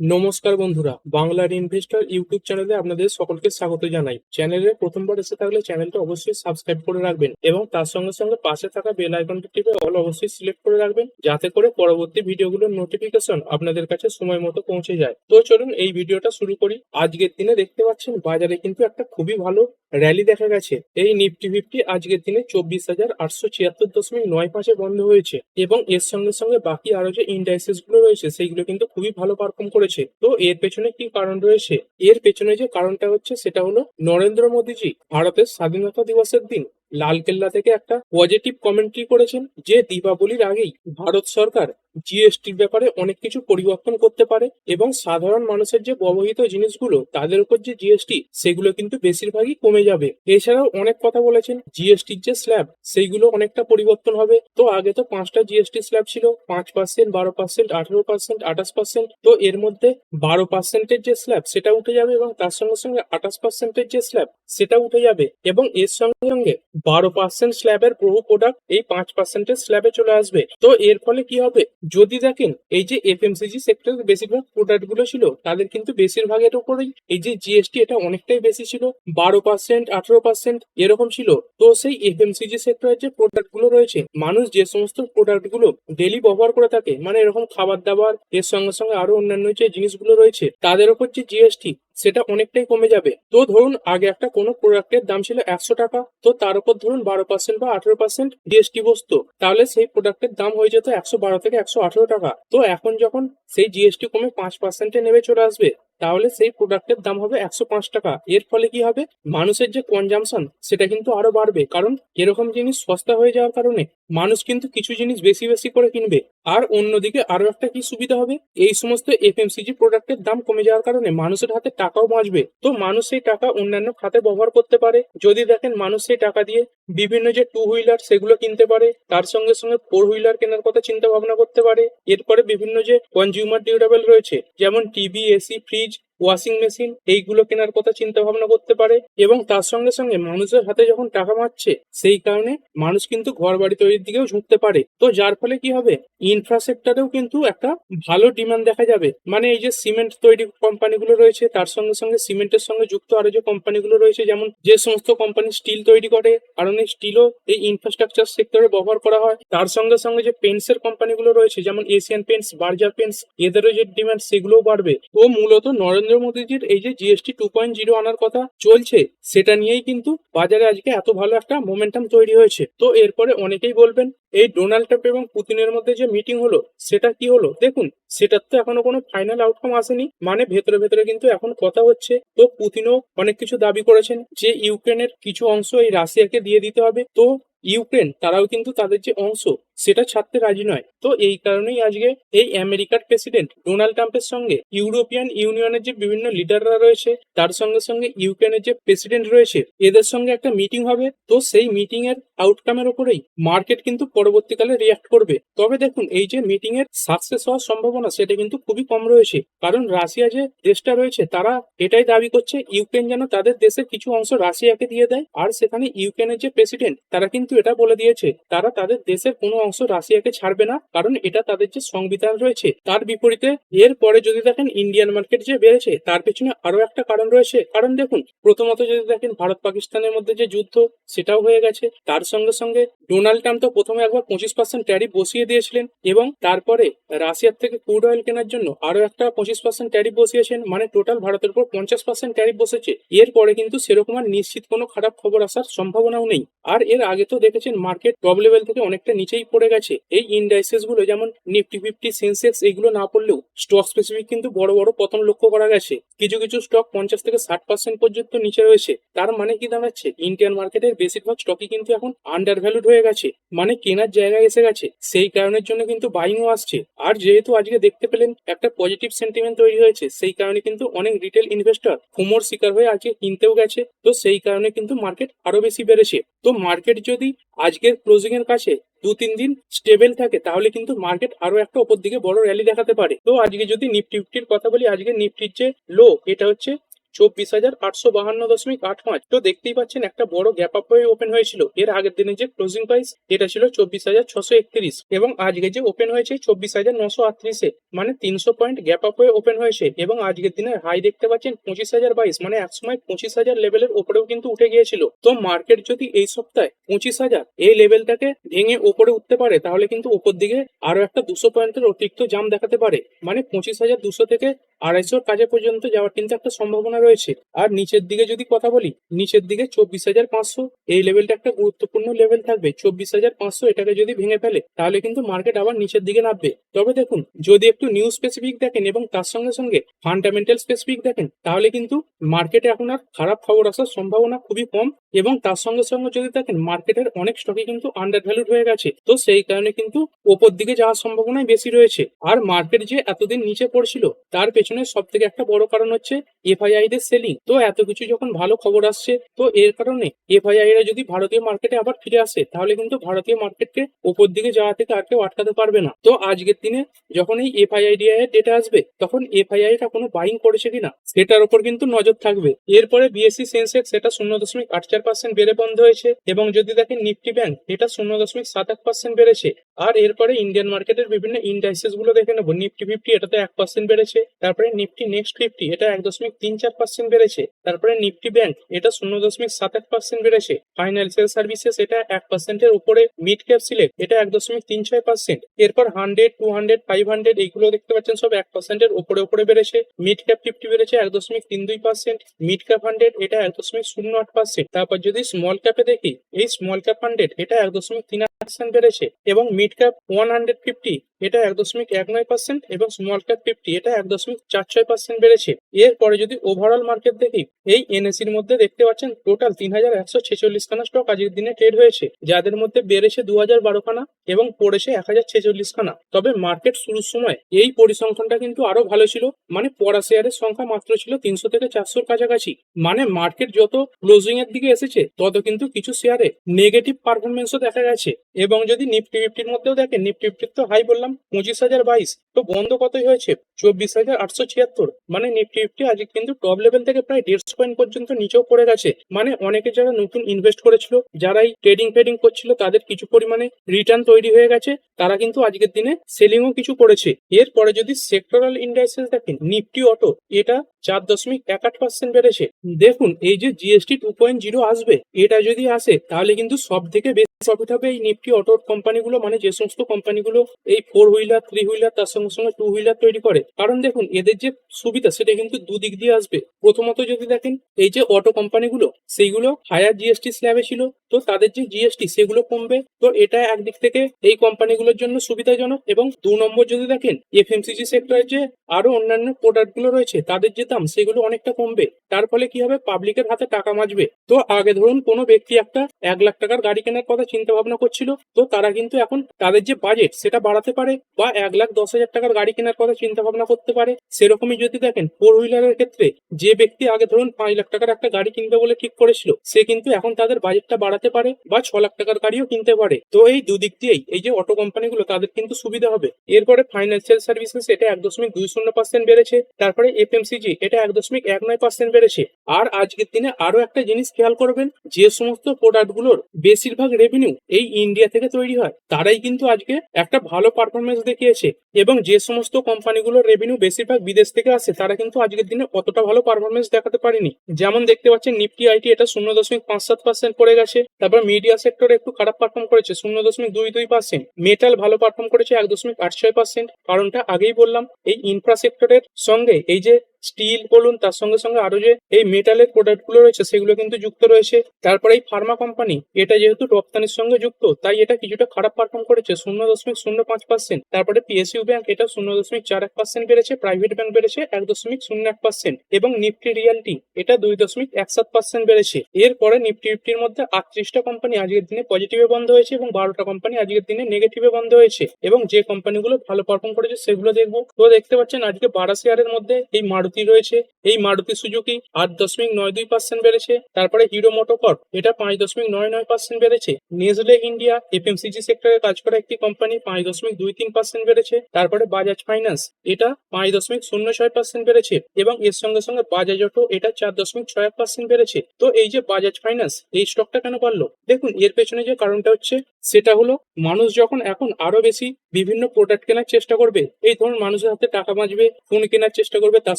নমস্কার বন্ধুরা, বাংলার ইনভেস্টর ইউটিউব চ্যানেলে আপনাদের সকলকে স্বাগত জানাই। চ্যানেলে প্রথমবার এসে থাকলে চ্যানেলটা অবশ্যই সাবস্ক্রাইব করে রাখবেন এবং তার সঙ্গে সঙ্গে পাশে থাকা বেল আইকনটি টিপে অল অবশ্যই সিলেক্ট করে রাখবেন, যাতে করে পরবর্তী ভিডিওগুলোর নোটিফিকেশন আপনাদের কাছে সময় মতো পৌঁছে যায়। তো চলুন এই ভিডিওটা শুরু করি। আজকের দিনে দেখতে পাচ্ছেন বাজারে কিন্তু একটা খুবই ভালো র্যালি দেখা গেছে। এই নিফটি ফিফটি আজকের দিনে চব্বিশ হাজার আটশো ছিয়াত্তর দশমিক নয় পাঁচে বন্ধ হয়েছে এবং এর সঙ্গে সঙ্গে বাকি আরও যে ইন্ডাইসেসগুলো রয়েছে, সেইগুলো কিন্তু খুবই ভালো পারফর্ম করেছে। তো এর পেছনে কি কারণ রয়েছে? এর পেছনে যে কারণটা হচ্ছে সেটা হলো নরেন্দ্র মোদীজি ভারতের স্বাধীনতা দিবসের দিন লালকেল্লা থেকে একটা পজিটিভ কমেন্ট্রি করেছেন যে দীপাবলির আগেই ভারত সরকার জিএসটির ব্যাপারে অনেক কিছু পরিবর্তন করতে পারে এবং সাধারণ মানুষের যে ব্যবহৃত জিনিসগুলো, তাদের উপর যে জিএসটি সেগুলো কিন্তু বেশিরভাগই কমে যাবে। এছাড়াও অনেক কথা বলেছেন জিএসটির যে স্ল্যাব সেইগুলো অনেকটা পরিবর্তন হবে। তো আগে তো পাঁচটা জিএসটি স্ল্যাব ছিল, পাঁচ পার্সেন্ট বারো পার্সেন্ট আঠারো পার্সেন্ট আঠাশ পার্সেন্ট তো এর মধ্যে বারো পার্সেন্টের যে স্ল্যাব সেটা উঠে যাবে এবং তার সঙ্গে সঙ্গে আঠাশ পার্সেন্টের যে স্ল্যাব সেটা উঠে যাবে এবং এর সঙ্গে সঙ্গে বারো পার্সেন্ট স্ল্যাবের বহু প্রোডাক্ট এই পাঁচ পার্সেন্টের স্ল্যাবে চলে আসবে। তো এর ফলে কি হবে? যদি দেখেন, এই যে এফএমসিজি সেক্টরের বেশিরভাগ প্রোডাক্টগুলো ছিল, তাদের কিন্তু বেশিরভাগের উপরেই এই যে জিএসটি এটা অনেকটাই বেশি ছিল, বারো পার্সেন্ট আঠারো পার্সেন্ট এরকম ছিল। তো সেই এফএমসিজি সেক্টরের যে প্রোডাক্টগুলো রয়েছে, মানুষ যে সমস্ত প্রোডাক্টগুলো ডেলি ব্যবহার করে থাকে মানে এরকম খাবার দাবার, এর সঙ্গে সঙ্গে আরও অন্যান্য যে জিনিসগুলো রয়েছে, তাদের উপর যে জিএসটি সেটা অনেকটাই কমে যাবে। তো ধরুন, আগে একটা কোনো প্রোডাক্টের দাম ছিল একশো টাকা, তো তার উপর ধরুন বারো পার্সেন্ট বা আঠারো পার্সেন্ট জিএসটি বসতো, তাহলে সেই প্রোডাক্টের দাম হয়ে যেত একশো বারো থেকে একশো আঠারো টাকা। তো এখন যখন সেই জিএসটি কমে পাঁচ পার্সেন্টে নেমে চলে আসবে তাহলে সেই প্রোডাক্টের দাম হবে একশো পাঁচ টাকা। এর ফলে কি হবে? মানুষের যে কনজামশন সেটা কিন্তু আরও বাড়বে। কারণ এরকম জিনিস সস্তা হয়ে যাওয়ার কারণে মানুষ কিন্তু কিছু জিনিস বেশি বেশি করে কিনবে। আর অন্যদিকে আরও একটা কি সুবিধা হবে? এই সমস্ত এফএমসিজি প্রোডাক্টের দাম কমে যাওয়ার কারণে মানুষের হাতে টাকাও বাঁচবে। তো মানুষ সেই টাকা অন্যান্য খাতে ব্যবহার করতে পারে। যদি দেখেন মানুষ সেই টাকা দিয়ে বিভিন্ন যে টু হুইলার সেগুলো কিনতে পারে, তার সঙ্গে সঙ্গে ফোর হুইলার কেনার কথা চিন্তা ভাবনা করতে পারে। এরপরে বিভিন্ন যে কনজিউমার ডিউরেবল রয়েছে, যেমন TV AC fridge washing machine এইগুলো কেনার কথা চিন্তা ভাবনা করতে পারে এবং তার সঙ্গে সঙ্গে মানুষের হাতে যখন টাকা মারছে, সেই কারণে মানুষ কিন্তু ঘর বাড়ি তৈরির দিকেও ঝুঁকতে পারে। তো যার ফলে কি হবে? ইনফ্রাস্ট্রাকচারেও কিন্তু একটা ভালো ডিমান্ড দেখা যাবে। মানে এই যে সিমেন্ট তৈরি কোম্পানিগুলো রয়েছে, তার সঙ্গে সঙ্গে সিমেন্টের সঙ্গে যুক্ত আরও যে কোম্পানিগুলো রয়েছে, যেমন যে সমস্ত কোম্পানি স্টিল তৈরি করে কারণ এই স্টিলও এই ইনফ্রাস্ট্রাকচার সেক্টরে ব্যবহার করা হয়। তার সঙ্গে সঙ্গে যে পেন্টসের কোম্পানিগুলো রয়েছে, যেমন এশিয়ান পেন্টস বার্জার পেন্টস এদেরও যে ডিমান্ড সেগুলোও বাড়বে। তো মূলত নরেন্দ্র মোদীজির এই যে জিএসটি টু পয়েন্ট জিরো আনার কথা চলছে, সেটা নিয়েই কিন্তু বাজারে আজকে এত ভালো একটা মোমেন্টাম তৈরি হয়েছে। তো এরপরে অনেকেই বলবেন, এই ডোনাল্ড ট্রাম্প এবং পুতিনের মধ্যে যে মিটিং হলো, সেটা কি হলো? দেখুন, সেটার তো এখনও কোনো ফাইনাল আউটকাম আসেনি মানে ভেতরে ভেতরে কিন্তু এখন কথা হচ্ছে। তো পুতিনও অনেক কিছু দাবি করেছেন যে ইউক্রেনের কিছু অংশ এই রাশিয়াকে দিয়ে দিতে হবে। তো ইউক্রেন, তারাও কিন্তু তাদের যে অংশ সেটা ছাড়তে রাজি নয়। তো এই কারণেই আজকে এই আমেরিকার প্রেসিডেন্ট ডোনাল্ড ট্রাম্পের সঙ্গে ইউরোপিয়ান ইউনিয়নের যে বিভিন্ন লিডাররা রয়েছে, তার সঙ্গে সঙ্গে ইউক্রেনের যে প্রেসিডেন্ট রয়েছে, এদের সঙ্গে একটা মিটিং হবে। তো সেই মিটিং এর আউটকামের উপরেই মার্কেট কিন্তু পরবর্তীকালে রিয়াক্ট করবে। তবে দেখুন, এই যে মিটিং এর সাকসেস হওয়ার সম্ভাবনা, সেটা কিন্তু খুবই কম রয়েছে। কারণ রাশিয়া যে দেশটা রয়েছে, তারা এটাই দাবি করছে, ইউক্রেন যেন তাদের দেশের কিছু অংশ রাশিয়াকে দিয়ে দেয়। আর সেখানে ইউক্রেনের যে প্রেসিডেন্ট, তারা কিন্তু এটা বলে দিয়েছে, তারা তাদের দেশের কোনো অংশ রাশিয়াকে ছাড়বে না, কারণ এটা তাদের যে সংবিধান রয়েছে, তার বিপরীতে এর পরে যদি দেখেন ইন্ডিয়ান মার্কেট যে বেড়েছে, তার পেছনে আরও একটা কারণ রয়েছে। কারণ দেখুন, প্রথমত যদি দেখেন ভারত পাকিস্তানের মধ্যে যে যুদ্ধ, সেটাও হয়ে গেছে। তার সঙ্গে সঙ্গে ডোনাল্ড ট্রাম্প তো প্রথমে একবার পঁচিশ পার্সেন্ট ট্যারিফ বসিয়ে দিয়েছিলেন এবং তারপরে রাশিয়ার থেকে ক্রুড অয়েল কেনার জন্য আরও একটা পঁচিশ পার্সেন্ট ট্যারিফ বসিয়েছেন মানে টোটাল ভারতের উপর পঞ্চাশ পার্সেন্ট ট্যারিফ বসেছে। এরপরে কিন্তু সেরকম আর নিশ্চিত কোনো খারাপ খবর আসার সম্ভাবনাও নেই। আর এর আগে তো দেখেছেন মার্কেট টপ লেভেল থেকে অনেকটা নিচেই পড়ে গেছে। এই ইন্ডাইসেসগুলো যেমন নিফটি ফিফটি সেন্সেক্স এগুলো না পড়লেও স্টক স্পেসিফিক কিন্তু বড় বড় পতন লক্ষ্য করা গেছে। কিছু কিছু স্টক পঞ্চাশ থেকে ষাট পার্সেন্ট পর্যন্ত নিচে রয়েছে। তার মানে কি দাঁড়াচ্ছে? ইন্ডিয়ান মার্কেটের বেশিরভাগ স্টকই কিন্তু এখন আন্ডার ভ্যালুড হয়ে গেছে। মানে কেনার জায়গায় এসে গেছে। সেই কারণের জন্য কিন্তু বাইংও আসছে। আর যেহেতু আজকে দেখতে পেলেন একটা পজিটিভ সেন্টিমেন্ট তৈরি হয়েছে, সেই কারণে কিন্তু অনেক রিটেল ইনভেস্টর ফুমোর শিকার হয়ে আজকে কিনতেও গেছে। তো সেই কারণে কিন্তু মার্কেট আরও বেশি বেড়েছে। তো মার্কেট যদি আজকের ক্লোজিং এর কাছে দু তিন দিন স্টেবল থাকে, তাহলে কিন্তু মার্কেট আরও একটা ওপর দিকে বড় র্যালি দেখাতে পারে। তো আজকে যদি নিফটি ফিফটির কথা বলি, আজকে নিফটির যে লো এটা হচ্ছে চব্বিশ হাজার আটশো বাহান্ন দশমিক আট পাঁচ। তো দেখতেই পাচ্ছেন একটা বড় গ্যাপ আপ হয়ে ওপেন হয়েছিল। এর আগের দিনে যে ক্লোজিং প্রাইস এটা ছিল চব্বিশ হাজার ছশো একত্রিশ। এবং আজকে যে ওপেন হয়েছে চব্বিশ হাজার নশো আটত্রিশে মানে তিনশো পয়েন্ট গ্যাপ আপ হয়ে ওপেন হয়েছে। এবং আজকের দিনের হাই দেখতে পাচ্ছেন পঁচিশ হাজার বাইশ মানে একসময় পঁচিশ হাজার লেভেলের ওপরেও কিন্তু উঠে গিয়েছিল। তো মার্কেট যদি এই সপ্তাহে পঁচিশ হাজার এই লেভেলটাকে ভেঙে ওপরে উঠতে পারে, তাহলে কিন্তু ওপর দিকে আরও একটা দুশো পয়েন্টের অতিরিক্ত জাম দেখাতে পারে। মানে পঁচিশ হাজার দুশো থেকে আড়াইশোর কাছে পর্যন্ত যাওয়ার কিন্তু একটা সম্ভাবনা রয়েছে। আর নিচের দিকে যদি কথা বলি, নিচের দিকে চব্বিশ হাজার পাঁচশো, এই লেভেলটা একটা গুরুত্বপূর্ণ লেভেল থাকবে। চব্বিশ হাজার পাঁচশো এটাকে যদি ভেঙে ফেলে, তাহলে কিন্তু মার্কেট আবার নিচের দিকে নামবে। তবে দেখুন, যদি একটু নিউজ স্পেসিফিক দেখেন এবং তার সঙ্গে সঙ্গে ফান্ডামেন্টাল স্পেসিফিক দেখেন, তাহলে কিন্তু মার্কেটে এখন আর খারাপ খবর আসার সম্ভাবনা খুবই কম এবং তার সঙ্গে সঙ্গে যদি দেখেন, মার্কেটের অনেক স্টকই কিন্তু আন্ডার ভ্যালুড হয়ে গেছে। তো সেই কারণে কিন্তু ওপর দিকে যাওয়ার সম্ভাবনাই বেশি রয়েছে। আর মার্কেট যে এতদিন নিচে পড়ছিল, তার পেছনে সব থেকে একটা বড় কারণ হচ্ছে এফআইআই দের সেলিং তো এত কিছু যখন ভালো খবর আসছে, তো এর কারণে এফআইআই রা যদি ভারতীয় মার্কেটে আবার ফিরে আসে, তাহলে কিন্তু ভারতীয় মার্কেটকে ওপর দিকে যাওয়া থেকে আর কেউ আটকাতে পারবে না। তো আজকের দিনে যখন এই এফআইআইডিআই এর ডেটা আসবে, তখন এফআইআই টা কোনো বাইং করেছে কিনা, সেটার উপর কিন্তু নজর থাকবে। এরপরে বিএসসি সেন্সেক্স এটা শূন্য দশমিক আট চার পার্সেন্ট বেড়ে বন্ধ হয়েছে এবং যদি দেখেন নিফটি ব্যাংক এটা শূন্য দশমিক সাত এক পার্সেন্ট বেড়েছে। আর এরপরে ইন্ডিয়ান মার্কেটের বিভিন্ন ইন্ডাইসেসগুলো দেখে নেব। নিফটি ফিফটি এটাতে এক পার্সেন্ট বেড়েছে। তারপরে নিফটি নেক্সট ফিফটি এটা এক দশমিক তিন চার পার্সেন্ট বেড়েছে। তারপরে নিফটি ব্যাংক এটা শূন্য দশমিক সাত এক পার্সেন্ট বেড়েছে। ফাইন্যান্সিয়াল সার্ভিসেস এটা এক পার্সেন্টের উপরে মিড ক্যাপ সিলেক্ট এটা এক দশমিক তিন ছয় পার্সেন্ট এরপর hundred two hundred five hundred এইগুলো দেখতে পাচ্ছেন, সব এক পার্সেন্টের উপরে উপরে বেড়েছে। মিড ক্যাপ ফিফটি বেড়েছে এক দশমিক তিন দুই পার্সেন্ট মিড ক্যাপ হান্ড্রেড এটা এক দশমিক শূন্য আট পার্সেন্ট তারপর যদি স্মল ক্যাপে দেখি, এই স্মল ক্যাপ হান্ড্রেড এটা এক দশমিক তিন পার্সেন্ট বেড়েছে এবং mid cap one hundred fifty এটা এক দশমিক এক নয় পার্সেন্ট এবং স্মল ক্যাপ ফিফটি এটা এক দশমিক চার ছয় পার্সেন্ট বেড়েছে। এরপরে যদি ওভারঅল মার্কেট দেখি, এই এনএসির মধ্যে দেখতে পাচ্ছেন টোটাল তিন হাজার একশো ছেচল্লিশ খানা স্টক আজকের দিনে ট্রেড হয়েছে। যাদের মধ্যে বেড়েছে দু হাজার বারো খানা এবং পড়েছে এক হাজার ছেচল্লিশ খানা। তবে মার্কেট শুরুর সময় এই পরিসংখ্যানটা কিন্তু আরও ভালো ছিল। মানে পড়া শেয়ারের সংখ্যা মাত্র ছিল তিনশো থেকে চারশোর কাছাকাছি। মানে মার্কেট যত ক্লোজিং এর দিকে এসেছে, তত কিন্তু কিছু শেয়ারে নেগেটিভ পারফরমেন্সও দেখা গেছে। এবং যদি নিফটি ফিফটির মধ্যেও দেখেন নিফটি ফিফটির তো হাই বললাম, পঁচিশ হাজার বাইশ। তো বন্ধ কতই হয়েছে? চব্বিশ হাজার আটশো ছিয়াত্তর। মানে নিফটি ফিফটি আজকে কিন্তু টপ লেভেল থেকে প্রায় দেড়শো পয়েন্ট পর্যন্ত নিচেও পড়ে গেছে। মানে অনেকে যারা নতুন ইনভেস্ট করেছিল, যারাই ট্রেডিং ফেডিং করছিল, তাদের কিছু পরিমাণে রিটার্ন তৈরি হয়ে গেছে। তারা কিন্তু আজকের দিনে সেলিংও কিছু করেছে। এরপরে যদি সেক্টরাল ইন্ডাইসেস দেখেন নিফটি অটো এটা চার দশমিক এক আট পার্সেন্ট বেড়েছে। দেখুন, এই যে জিএসটি টু পয়েন্ট জিরো আসবে, এটা যদি আসে, তাহলে কিন্তু সব থেকে বেশি প্রফিট হবে এই নিফটি অটো কোম্পানিগুলো মানে যে সমস্ত কোম্পানিগুলো এই ফোর হুইলার থ্রি হুইলার তার সঙ্গে সঙ্গে সঙ্গে টু হুইলার তৈরি করে। কারণ দেখুন, এদের যে সুবিধা, সেটা কিন্তু দুদিক দিয়ে আসবে। প্রথমত যদি দেখেন, এই যে অটো কোম্পানিগুলো সেইগুলো হায়ার জিএসটি স্ল্যাবে ছিল তো তাদের যে জিএসটি সেগুলো কমবে। তো এটা একদিক থেকে এই কোম্পানিগুলোর জন্য সুবিধাজনক এবং দু নম্বর যদি দেখেন এফএমসিজি সেক্টরের যে আরও অন্যান্য প্রোডাক্টগুলো রয়েছে, তাদের যে দাম, সেগুলো অনেকটা কমবে। তার ফলে কি হবে? পাবলিকের হাতে টাকা মাজবে। তো আগে ধরুন, কোনো ব্যক্তি একটা এক লাখ টাকার গাড়ি কেনার কথা চিন্তা ভাবনা করছিল, তো তারা কিন্তু এখন তাদের যে বাজেট সেটা বাড়াতে পারে বা এক লাখ দশ হাজার টাকার গাড়ি কেনার কথা চিন্তা ভাবনা করতে পারে। সেরকমই যদি দেখেন ফোর হুইলারের ক্ষেত্রে যে ব্যক্তি আগে ধরুন, পাঁচ লাখ টাকার একটা গাড়ি কিনবে বলে ঠিক করেছিল, সে কিন্তু এখন তাদের বাজেটটা বাড়াতে পারে বা ছ লাখ টাকার গাড়িও কিনতে পারে। তো এই দুদিক দিয়েই এই যে অটো কোম্পানিগুলো তাদের কিন্তু সুবিধা হবে। এরপরে ফাইন্যান্সিয়াল সার্ভিসেস এটা এক দশমিক দুই শূন্য পার্সেন্ট বেড়েছে, তারপরে এফএমসিজি এটা এক দশমিক এক নয় পার্সেন্ট বেড়েছে। আর আজকের দিনে আরও একটা জিনিস খেয়াল করবেন, যে সমস্ত প্রোডাক্টগুলোর বেশিরভাগ রেভিনিউ এই ইন্ডিয়া থেকে তৈরি হয়। তারাই কিন্তু আজকে একটা ভালো পারফরমেন্স দেখিয়েছে এবং যে সমস্ত কোম্পানিগুলোর রেভিনিউ বেশিরভাগ বিদেশ থেকে আসে, তারা কিন্তু আজকের দিনে অতটা ভালো পারফরমেন্স দেখাতে পারেনি। যেমন দেখতে পাচ্ছেন নিফটি আইটি এটা শূন্য দশমিক পাঁচ সাত পার্সেন্ট পড়ে গেছে। তারপর মিডিয়া সেক্টরে একটু খারাপ পারফর্ম করেছে, শূন্য দশমিক দুই দুই পার্সেন্ট মেটাল ভালো পারফর্ম করেছে এক দশমিক আট ছয় পার্সেন্ট কারণটা আগেই বললাম, এই ইনফ্রাস্ট্রাকচারের সঙ্গে এই যে স্টিল বলুন, তার সঙ্গে সঙ্গে আরও যে এই মেটালের প্রোডাক্টগুলো রয়েছে, সেগুলো কিন্তু যুক্ত রয়েছে। তারপরে এই ফার্মা কোম্পানি এটা যেহেতু রপ্তানির সঙ্গে যুক্ত, তাই এটা কিছুটা খারাপ পারফর্ম করেছে, শূন্য দশমিক শূন্য পাঁচ পার্সেন্ট তারপরে পিএসইউ ব্যাংক এটা শূন্য দশমিক চার এক পার্সেন্ট বেড়েছে প্রাইভেট ব্যাংক বেড়েছে এক দশমিক শূন্য এক পার্সেন্ট এবং নিফটি রিয়ালটি এটা দুই দশমিক এক সাত পার্সেন্ট বেড়েছে। এরপরে নিফটি ফিফটির মধ্যে আটত্রিশটা কোম্পানি আজকের দিনে পজিটিভে বন্ধ হয়েছে এবং বারোটা কোম্পানি আজকের দিনে নেগেটিভে বন্ধ হয়েছে। এবং যে কোম্পানিগুলো ভালো পারফর্ম করেছে, সেগুলো দেখব। তো দেখতে পাচ্ছেন, আজকে বারো শেয়ারের মধ্যে এই মারুতি মারুতি রয়েছে। এই মারুতি সুজুকি আট দশমিক নয় দুই পার্সেন্ট বেড়েছে। তারপরে হিরো মোটোকর্প, এটা পাঁচ দশমিক নয় নয় পার্সেন্ট বেড়েছে। নেজলে ইন্ডিয়া, এফএমসিজি সেক্টরে কাজ করা একটি কোম্পানি পাঁচ দশমিক দুই তিন পার্সেন্ট বেড়েছে। তারপরে বাজাজ ফাইন্যান্স, এটা পাঁচ দশমিক শূন্য ছয় পার্সেন্ট বেড়েছে। এবং এর সঙ্গে সঙ্গে বাজাজ অটো, এটা চার দশমিক ছয় পার্সেন্ট বেড়েছে। তো এই যে বাজাজ ফাইন্যান্স, এই স্টকটা কেন পারল দেখুন, এর পেছনে যে কারণটা হচ্ছে, সেটা হলো মানুষ যখন এখন আরও বেশি বিভিন্ন প্রোডাক্ট কেনার চেষ্টা করবে। এই ধরুন মানুষের হাতে টাকা বাঁচবে ফোন কেনার চেষ্টা করবে, তার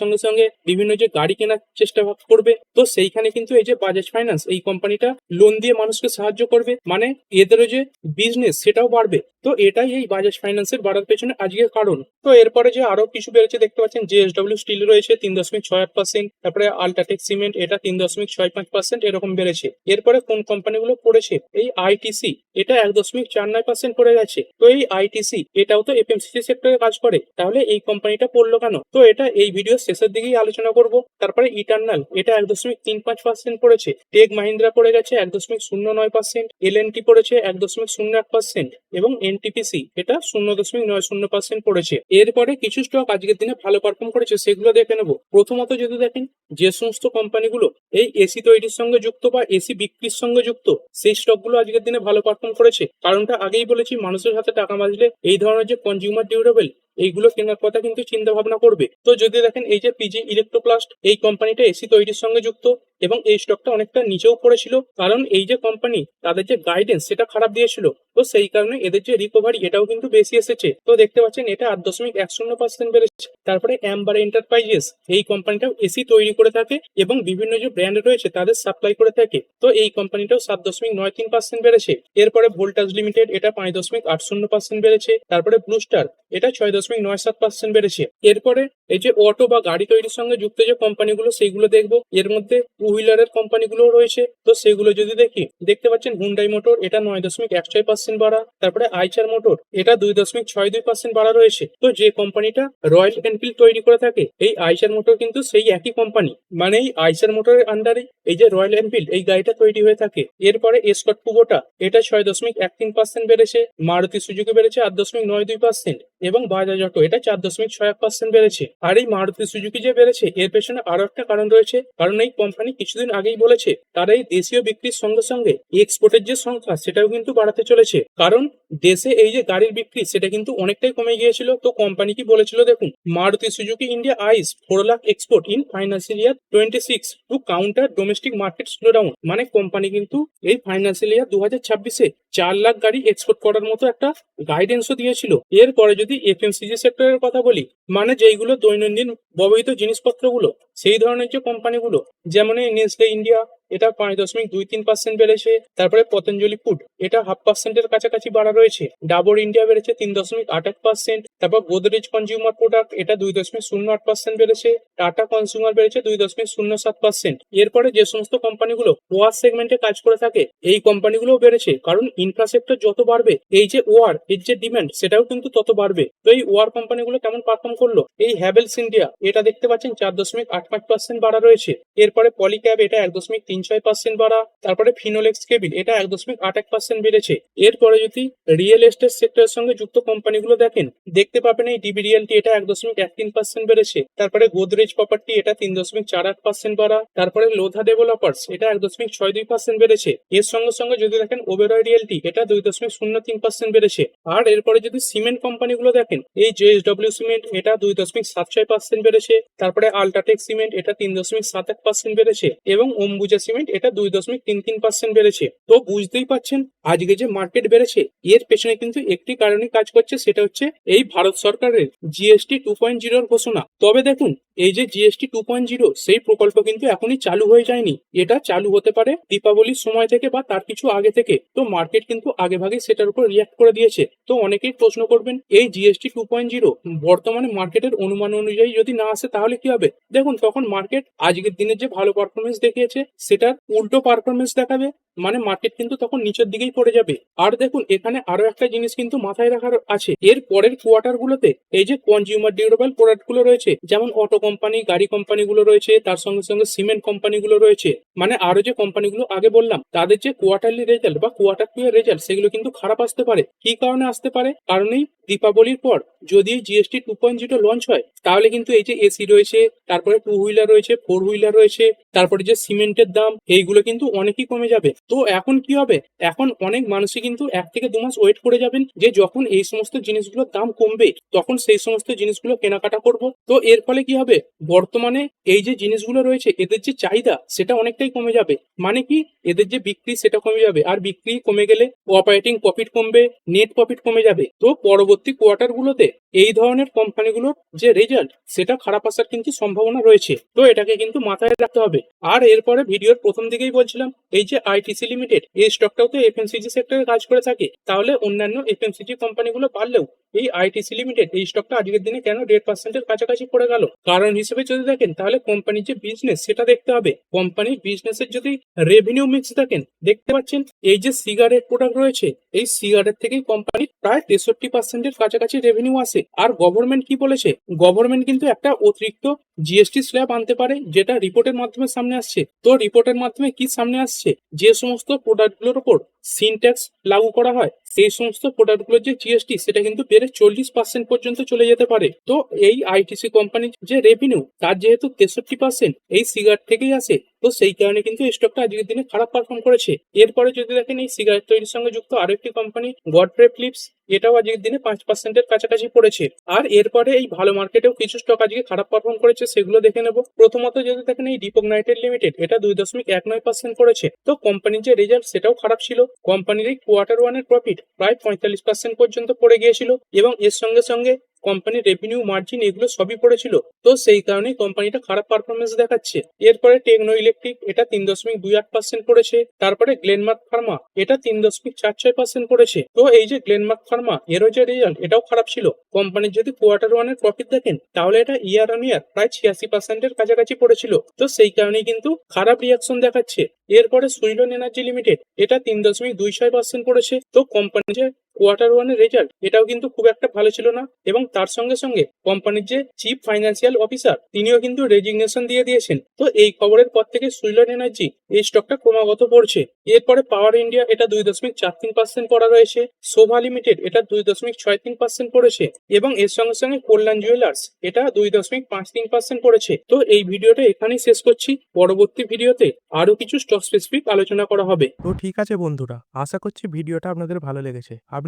সঙ্গে সঙ্গে বিভিন্ন যে গাড়ি কেনার চেষ্টা করবে। তো সেইখানে কিন্তু এই যে বাজাজ ফাইন্যান্স এই কোম্পানিটা লোন দিয়ে মানুষকে সাহায্য করবে। মানে এদেরও যে বিজনেস সেটাও বাড়বে। তো এটাই এই বাজাজ ফাইন্যান্সের বাড়ার পেছনে আজকের কারণ। তো এরপরে যে আরও কিছু বেড়েছে, দেখতে পাচ্ছেন জেএসডব্লিউ স্টিল রয়েছে তিন দশমিক ছয় আট পার্সেন্ট তারপরে আল্ট্রাটেক সিমেন্ট এটা তিন দশমিক ছয় পাঁচ পার্সেন্ট এরকম বেড়েছে। এরপরে কোন কোম্পানিগুলো পড়েছে এই আইটিসি এটা এক দশমিক চার নয় পার্সেন্ট পড়ে গেছে। তো এই আইটিসি এটাও তো এফএমসিসি সেক্টরে কাজ করে, তাহলে এই কোম্পানিটা পড়ল কেন? তো এটা এই ভিডিও শেষের দিকেই আলোচনা করব। তারপরে ইটার্নাল এটা এক দশমিক তিন পাঁচ পার্সেন্ট পড়েছে। টেক মাহিন্দ্রা পড়ে গেছে এক দশমিক শূন্য নয় পার্সেন্ট এল পড়েছে এক দশমিক শূন্য এক পার্সেন্ট এবং এনটিপিসি এটা শূন্য দশমিক নয় শূন্য পার্সেন্ট পড়েছে। এরপরে কিছু স্টক আজকের দিনে ভালো পারফর্ম করেছে, সেগুলো দেখে নেব। প্রথমত যদি দেখেন, যে সমস্ত কোম্পানিগুলো এই এসি তৈরির সঙ্গে যুক্ত বা এসি বিক্রির সঙ্গে যুক্ত, সেই স্টকগুলো আজকের দিনে ভালো পারফর্ম করেছে। কারণটা আগেই বলেছি, মানুষের হাতে টাকা বাঁচলে এই ধরনের যে কনজিউমার ডিউরেবল এইগুলো কেনার কথা কিন্তু চিন্তা ভাবনা করবে। তো যদি দেখেন এই যে পিজি ইলেকট্রোপ্লাস্ট এই কোম্পানিটা এসি তৈরির সঙ্গে যুক্ত। এবং এই স্টকটা অনেকটা নিচেও পড়েছিল। কারণ এই যে কোম্পানি তাদের যে গাইডেন্স সেটা খারাপ দিয়েছিল। তো সেই কারণে এদের যে রিকভারি এটাও কিন্তু বেশি এসেছে। তো দেখতে পাচ্ছেন, এটা আট দশমিক এক শূন্য পার্সেন্ট বেড়েছে। তারপরে অ্যাম্বার এন্টারপ্রাইজেস এই কোম্পানিটাও এসি তৈরি করে থাকে এবং বিভিন্ন যে ব্র্যান্ড রয়েছে, তাদের সাপ্লাই করে থাকে। তো এই কোম্পানিটাও সাত দশমিক নয় তিন পার্সেন্ট বেড়েছে। এরপরে ভোল্টাজ লিমিটেড এটা পাঁচ দশমিক আট শূন্য পার্সেন্ট বেড়েছে। তারপরে ব্লুস্টার এটা ছয় দশমিক নয় সাত পার্সেন্ট বেড়েছে। এরপরে এই যে অটো বা গাড়ি তৈরির সঙ্গে যুক্ত যে কোম্পানিগুলো সেইগুলো দেখব। এর মধ্যে টু হুইলারের কোম্পানিগুলো রয়েছে। তো সেগুলো যদি দেখি, দেখতে পাচ্ছেন হুন্ডাই মোটর এটা নয় দশমিক এক ছয় পার্সেন্ট বাড়া। তারপরে আইচার মোটর এটা দুই দশমিক ছয় দুই পার্সেন্ট বাড়া রয়েছে। তো যে কোম্পানিটা রয়্যাল এনফিল্ড তৈরি করে থাকে, এই আইচার মোটর কিন্তু সেই একই কোম্পানি মানে এই আইচার মোটরের আন্ডারে এই যে রয়্যাল এনফিল্ড এই গাড়িটা তৈরি হয়ে থাকে। এরপরে এসকট কুবোটা এটা ছয় দশমিক এক তিন পার্সেন্ট বেড়েছে। মারুতি সুজুকি বেড়েছে আট দশমিক নয় দুই পার্সেন্ট এবং বাজাজ অটো এটা চার দশমিক ছয় এক পার্সেন্ট বেড়েছে। আর এই মারুতি সুজুকি যে বেড়েছে, এর পেছনে আরও একটা কারণ রয়েছে, কারণ এই কোম্পানি কিছুদিন আগেই বলেছে, তারা এই দেশীয় বিক্রির সঙ্গে সঙ্গে এক্সপোর্টের যে সংখ্যা, সেটাও কিন্তু বাড়াতে চলেছে। কারণ দেশে এই যে গাড়ির বিক্রি, সেটা কিন্তু অনেকটাই কমে গিয়েছিল। তো কোম্পানি কি বলেছিল দেখুন, Maruti Suzuki India eyes four lakh export in financial year twenty six to counter domestic market slow down মানে কোম্পানি কিন্তু এই ফাইন্যান্সিয়াল ইয়ার দু হাজার ছাব্বিশে চার লাখ গাড়ি এক্সপোর্ট করার মতো একটা গাইডেন্সও দিয়েছিল। এরপরে যদি এফএমসিজি সেক্টরের কথা বলি মানে যেইগুলো দৈনন্দিন ব্যবহৃত জিনিসপত্রগুলো, সেই ধরনের যে কোম্পানিগুলো যেমন নেসলে ইন্ডিয়া এটা পাঁচ দশমিক দুই তিন পার্সেন্ট বেড়েছে, তারপরে পতঞ্জলি ফুড, এটা হাফ পার্সেন্টের কাছাকাছি বাড়া রয়েছে। ডাবর ইন্ডিয়া বেড়েছে তিন দশমিক আট এক পার্সেন্ট তারপর গোদরেজ কনজিউমার প্রোডাক্ট এটা দুই দশমিক শূন্য আট পার্সেন্ট বেড়েছে, টাটা কনজিউমার বেড়েছে দুই দশমিক শূন্য সাত পার্সেন্ট এরপরে যে সমস্ত কোম্পানিগুলো ওয়ার সেগমেন্টে কাজ করে থাকে, এই কোম্পানিগুলোও বেড়েছে, কারণ ইনফ্রাস্ট্রাকচার যত বাড়বে, এই যে ওয়ার এর যে ডিমান্ড সেটাও কিন্তু তত বাড়বে। তো এই ওয়ার কোম্পানিগুলো কেমন পারফর্ম করল? এই হ্যাভেলস ইন্ডিয়া এটা দেখতে পাচ্ছেন চার দশমিক আট পাঁচ পার্সেন্ট বাড়া রয়েছে। এরপরে পলিক্যাব এটা এক দশমিক তিন ছয় পার্সেন্ট বাড়া, তারপরে ফিনোলেক্স কেবিল এটা এক দশমিক আট এক পার্সেন্ট বেড়েছে। এরপরে যদি রিয়েল এস্টেট সেক্টরের সঙ্গে যুক্ত কোম্পানিগুলো দেখেন, দেখতে পাবেন এই ডিবি রিয়েলটি এটা এক দশমিক এক তিন পার্সেন্ট বেড়েছে, তারপরে গোদরেজ প্রপার্টি এটা তিন দশমিক চার আট পার্সেন্ট বাড়া, তারপরে লোধা ডেভেলপার্স এটা এক দশমিক ছয় দুই পার্সেন্ট বেড়েছে। এর সঙ্গে সঙ্গে যদি দেখেন ওবেরয় রিয়েলটি এটা দুই দশমিক শূন্য তিন পার্সেন্ট বেড়েছে। আর এরপরে যদি সিমেন্ট কোম্পানিগুলো দেখেন, এই জেএসডব্লিউ সিমেন্ট এটা দুই দশমিক সাত ছয় পার্সেন্ট বেড়েছে, তারপরে আল্ট্রাটেক সিমেন্ট এটা তিন দশমিক সাত এক পার্সেন্ট বেড়েছে এবং অম্বুজা সিমেন্ট এটা দুই দশমিক তিন তিন পার্সেন্ট বেড়েছে। তো বুঝতেই পাচ্ছেন আজকে যে মার্কেট বেড়েছে, এর পেছনে কিন্তু একটি কারণে কাজ করছে, সেটা হচ্ছে এই ভারত সরকারের জিএসটি টু পয়েন্ট জিরোর ঘোষণা। তবে দেখুন, এই যে জিএসটি টু পয়েন্ট জিরো সেই প্রকল্প কিন্তু এখনই চালু হয়ে যায়নি। এটা চালু হতে পারে দীপাবলির সময় থেকে বা তার কিছু আগে থেকে। তো মার্কেট কিন্তু আগে ভাগে সেটার উপর রিয়াক্ট করে দিয়েছে। তো অনেকেই প্রশ্ন করবেন, এই জিএসটি টু পয়েন্ট জিরো বর্তমানে মার্কেটের অনুমান অনুযায়ী যদি না আসে, তাহলে কি হবে? দেখুন, তখন মার্কেট আজকের দিনের যে ভালো পারফরমেন্স দেখিয়েছে, সেটা এটার উল্টো পারফরমেন্স দেখাবে মানে মার্কেট কিন্তু তখন নিচের দিকেই পড়ে যাবে। আর দেখুন, এখানে আরও একটা জিনিস কিন্তু মাথায় রাখার আছে। এর পরের কোয়ার্টার গুলোতে এই যে কনজিউমার ডিউরেবল প্রোডাক্টগুলো রয়েছে, যেমন অটো কোম্পানি গাড়ি কোম্পানি গুলো রয়েছে, তার সঙ্গে সঙ্গে সিমেন্ট কোম্পানি গুলো রয়েছে মানে আরও যে কোম্পানিগুলো আগে বললাম, তাদের যে কোয়ার্টারলি রেজাল্ট বা কোয়ার্টার টু এর রেজাল্ট সেগুলো কিন্তু খারাপ আসতে পারে। কি কারণে আসতে পারে? কারণেই দীপাবলির পর যদি GST two point zero launch হয়, তাহলে কিন্তু এই যে এসি রয়েছে, তারপরে টু হুইলার রয়েছে ফোর হুইলার রয়েছে, তারপরে যে সিমেন্টের দাম এইগুলো কিন্তু অনেকই কমে যাবে। তো এখন কি হবে? এখন অনেক মানুষই কিন্তু এক থেকে দু মাস ওয়েট করে যাবেন যে যখন এই সমস্ত জিনিসগুলোর দাম কমবে, তখন সেই সমস্ত জিনিসগুলো কেনাকাটা করব। তো এর ফলে কি হবে? বর্তমানে এই যে জিনিসগুলো রয়েছে, এদের যে চাহিদা, সেটা অনেকটাই কমে যাবে। মানে কি? এদের যে বিক্রি, সেটা কমে যাবে। আর বিক্রি কমে গেলে অপারেটিং প্রফিট কমবে নেট প্রফিট কমে যাবে। তো পরবর্তী কোয়ার্টার গুলোতে এই ধরনের কোম্পানিগুলোর যে রেজাল্ট সেটা খারাপ আসার কিন্তু সম্ভাবনা রয়েছে। তো এটাকে কিন্তু মাথায় রাখতে হবে। আর এরপরে ভিডিওর প্রথম দিকেই বলছিলাম, এই যে আইটিসি লিমিটেড এই স্টকটাও তো এফএমসিজি সেক্টরে কাজ করে থাকে। তাহলে অন্যান্য এফএমসিজি কোম্পানিগুলো পারলেও এই আইটিসি লিমিটেড এই স্টকটা আজকের দিনে কেন দেড় পার্সেন্টের কাছাকাছি পড়ে গেল? কারণ হিসেবে যদি দেখেন, তাহলে কোম্পানির যে বিজনেস সেটা দেখতে হবে। কোম্পানির বিজনেসের যদি রেভিনিউ মিক্স দেখেন, দেখতে পাচ্ছেন, এই যে সিগারেট প্রোডাক্ট রয়েছে, এই সিগারেট থেকেই কোম্পানির প্রায় তেষট্টি পার্সেন্টের কাছাকাছি রেভিনিউ আসে। আর গভর্নমেন্ট কি বলেছে? গভর্নমেন্ট কিন্তু একটা অতিরিক্ত জিএসটি স্ল্যাব আনতে পারে, যেটা রিপোর্টের মাধ্যমে সামনে আসছে। তো রিপোর্টের মাধ্যমে কি সামনে আসছে? যে সমস্ত প্রোডাক্টগুলোর উপর সিনট্যাক্স লাগু করা হয়, সেই সমস্ত প্রোডাক্টগুলোর যে জিএসটি সেটা কিন্তু বেড়ে চল্লিশ পার্সেন্ট পর্যন্ত চলে যেতে পারে। তো এই আইটিসি কোম্পানির যে রেভিনিউ তার যেহেতু তেষট্টি পার্সেন্ট এই সিগারেট থেকেই আসে। তো সেই কারণে কিন্তু স্টকটা আজকের দিনে খারাপ পারফর্ম করেছে। এরপরে যদি দেখেন এই সিগারেট তৈরির সঙ্গে যুক্ত আরেকটি কোম্পানি গডফ্রে ফ্লিপস এটাও আজকের দিনে পাঁচ পার্সেন্টের কাছাকাছি পড়েছে। আর এরপরে এই ভালো মার্কেটেও কিছু স্টক আজকে খারাপ পারফর্ম করেছে, সেগুলো দেখে নেব। প্রথমত যদি দেখেন এই ডিপক নাইটেড লিমিটেড এটা দুই দশমিক এক নয় পার্সেন্ট করেছে। তো কোম্পানির যে রেজাল্ট সেটাও খারাপ ছিল। কোম্পানির এই কোয়ার্টার ওয়ানের প্রফিট প্রায় পঁয়তাল্লিশ পার্সেন্ট পর্যন্ত পড়ে গিয়েছিল। এবং এর সঙ্গে সঙ্গে কোম্পানির রেভিনিউ মার্জিন এগুলো সবই পড়েছিল। তো সেই কারণেই কোম্পানিটা খারাপ পারফরমেন্স দেখাচ্ছে। এরপরে টেকনো ইলেকট্রিক এটা তিন দশমিক দুই আট পার্সেন্ট পড়েছে। তারপরে গ্লেনমার্ক ফার্মা এটা তিন দশমিক চার ছয় পার্সেন্ট পড়েছে। তো এই যে গ্লেনমার্ক ফার্মা এরও যে রেজাল্ট এটাও খারাপ ছিল। কোম্পানির যদি কোয়ার্টার ওয়ানের প্রফিট দেখেন, তাহলে এটা ইয়ার অন ইয়ার প্রায় ছিয়াশি পার্সেন্টের কাছাকাছি পড়েছিল। তো সেই কারণেই কিন্তু খারাপ রিয়াকশন দেখাচ্ছে। এরপরে সুইলন এনার্জি লিমিটেড এটা তিন দশমিক দুই ছয় পার্সেন্ট পড়েছে। তো কোম্পানি যে কোয়ার্টার ওয়ানের রেজাল্ট এটাও কিন্তু খুব একটা ভালো ছিল না এবং তার সঙ্গে সঙ্গে কোম্পানির যে চিফ ফাইন্যান্সিয়াল অফিসার তিনিও কিন্তু রেজিগনেশন দিয়ে দিয়েছেন। তো এই খবরের পর থেকে সুইলন এনার্জি এই স্টকটা ক্রমাগত পড়ছে। এরপরে পাওয়ার ইন্ডিয়া এটা দুই দশমিক চার তিন পার্সেন্ট পড়া রয়েছে। শোভা লিমিটেড এটা দুই দশমিক ছয় তিন পার্সেন্ট পড়েছে এবং এর সঙ্গে সঙ্গে কল্যাণ জুয়েলার্স এটা দুই দশমিক পাঁচ তিন পার্সেন্ট পড়েছে। তো এই ভিডিওটা এখানেই শেষ করছি। পরবর্তী ভিডিওতে আরও কিছু স্টক স্পেসিফিক আলোচনা করা হবে। তো ঠিক আছে বন্ধুরা, আশা করছি ভিডিওটা আপনাদের ভালো লেগেছে। আপনি